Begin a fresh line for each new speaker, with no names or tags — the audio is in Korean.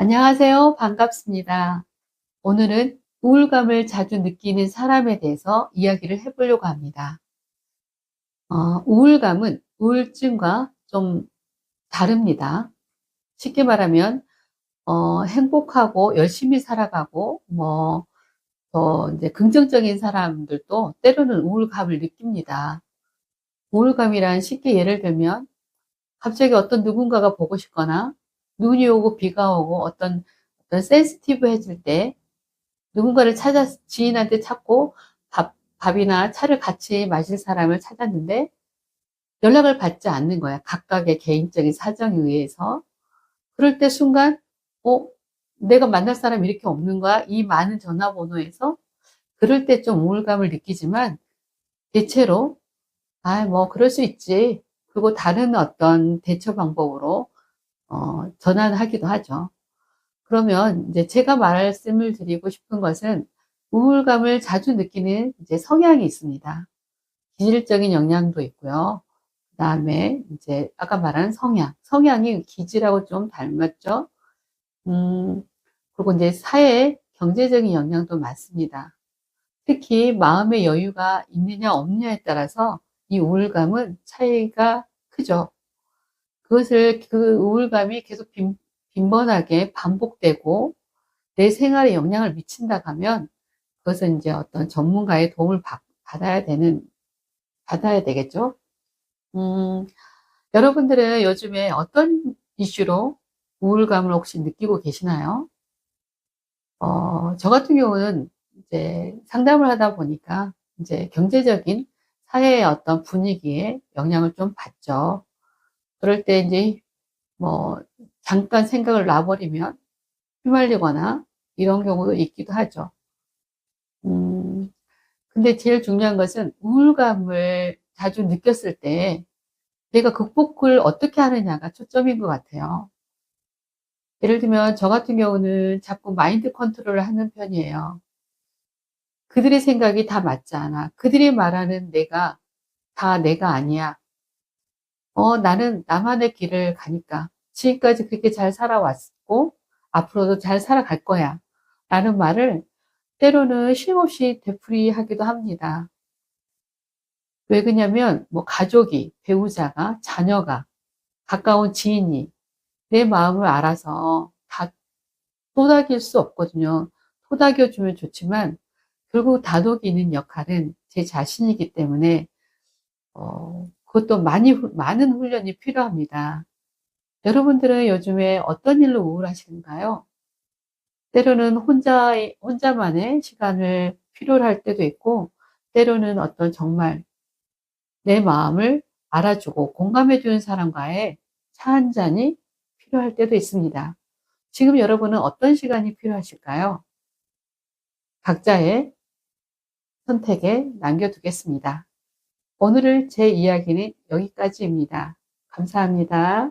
안녕하세요. 반갑습니다. 오늘은 우울감을 자주 느끼는 사람에 대해서 이야기를 해보려고 합니다. 어, 우울감은 우울증과 좀 다릅니다. 쉽게 말하면 어, 행복하고 열심히 살아가고 뭐더 이제 긍정적인 사람들도 때로는 우울감을 느낍니다. 우울감이란 쉽게 예를 들면 갑자기 어떤 누군가가 보고 싶거나 눈이 오고 비가 오고 어떤 어떤 센시티브해질 때 누군가를 찾아 지인한테 찾고 밥, 밥이나 차를 같이 마실 사람을 찾았는데 연락을 받지 않는 거야. 각각의 개인적인 사정에 의해서. 그럴 때 순간, 어, 내가 만날 사람이 이렇게 없는 거야? 이 많은 전화번호에서? 그럴 때 좀 우울감을 느끼지만, 대체로, 아, 뭐, 그럴 수 있지. 그리고 다른 어떤 대처 방법으로, 어, 전환하기도 하죠. 그러면 이제 제가 말씀을 드리고 싶은 것은 우울감을 자주 느끼는 이제 성향이 있습니다. 기질적인 영향도 있고요. 그 다음에 이제 아까 말한 성향. 성향이 기질하고 좀 닮았죠. 음, 그리고 이제 사회 경제적인 영향도 많습니다. 특히 마음의 여유가 있느냐 없느냐에 따라서 이 우울감은 차이가 크죠. 그것을 그 우울감이 계속 빈, 빈번하게 반복되고 내 생활에 영향을 미친다고 하면 그것은 이제 어떤 전문가의 도움을 받, 아야 되는 받아야 되겠죠. 음, 여러분들은 요즘에 어떤 이슈로 우울감을 혹시 느끼고 계시나요? 어, 저 같은 경우는 이제 상담을 하다 보니까 이제 경제적인 사회의 어떤 분위기에 영향을 좀 받죠. 그럴 때 이제 뭐 잠깐 생각을 놔버리면 휘말리거나 이런 경우도 있기도 하죠. 음, 근데 제일 중요한 것은 우울감을 자주 느꼈을 때 내가 극복을 어떻게 하느냐가 초점인 것 같아요. 예를 들면 저 같은 경우는 자꾸 마인드 컨트롤을 하는 편이에요. 그들의 생각이 다 맞지 않아. 그들이 말하는 내가 다 내가 아니야. 어, 나는 나만의 길을 가니까. 지금까지 그렇게 잘 살아왔고, 앞으로도 잘 살아갈 거야. 라는 말을 때로는 쉼없이 되풀이하기도 합니다. 왜 그러냐면, 뭐, 가족이, 배우자가, 자녀가, 가까운 지인이 내 마음을 알아서 다 토닥일 수 없거든요. 토닥여주면 좋지만, 결국 다독이는 역할은 제 자신이기 때문에, 어, 그것도 많이, 많은 훈련이 필요합니다. 여러분들은 요즘에 어떤 일로 우울하신가요? 때로는 혼자, 혼자만의 시간을 필요로 할 때도 있고, 때로는 어떤 정말 내 마음을 알아주고 공감해 주는 사람과의 차 한 잔이 필요할 때도 있습니다. 지금 여러분은 어떤 시간이 필요하실까요? 각자의 선택에 남겨두겠습니다. 오늘의 제 이야기는 여기까지입니다. 감사합니다.